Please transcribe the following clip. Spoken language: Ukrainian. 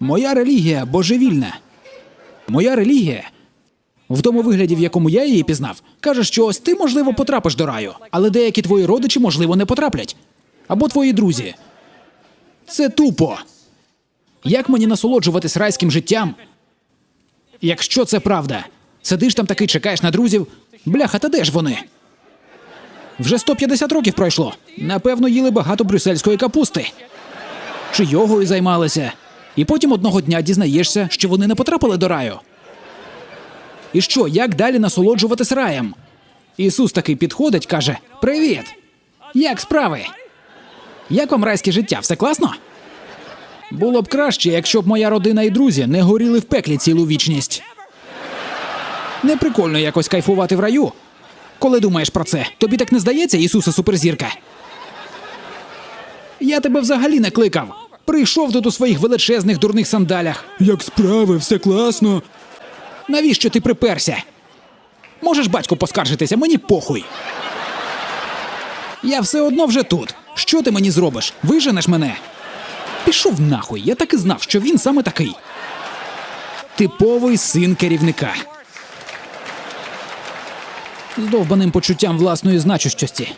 Моя релігія божевільна. Моя релігія, в тому вигляді, в якому я її пізнав, каже, що ось ти, можливо, потрапиш до раю, але деякі твої родичі, можливо, не потраплять. Або твої друзі. Це тупо. Як мені насолоджуватись райським життям? Якщо це правда, сидиш там таки, чекаєш на друзів. Бляха, та де ж вони? Вже 150 років пройшло. Напевно, їли багато брюссельської капусти. Чи йогою займалися. І потім одного дня дізнаєшся, що вони не потрапили до раю. І що, як далі насолоджуватись раєм? Ісус таки підходить, каже: Привіт! Як справи? Як вам райське життя? Все класно? Було б краще, якщо б моя родина і друзі не горіли в пеклі цілу вічність. Не прикольно якось кайфувати в раю. Коли думаєш про це, тобі так не здається, Ісуса суперзірка? Я тебе взагалі не кликав. Прийшов тут у своїх величезних дурних сандалях. Як справи, все класно. Навіщо ти приперся? Можеш батьку поскаржитися, мені похуй. Я все одно вже тут. Що ти мені зробиш? Виженеш мене? Пішов нахуй, я так і знав, що він саме такий. Типовий син керівника. З довбаним почуттям власної значущості.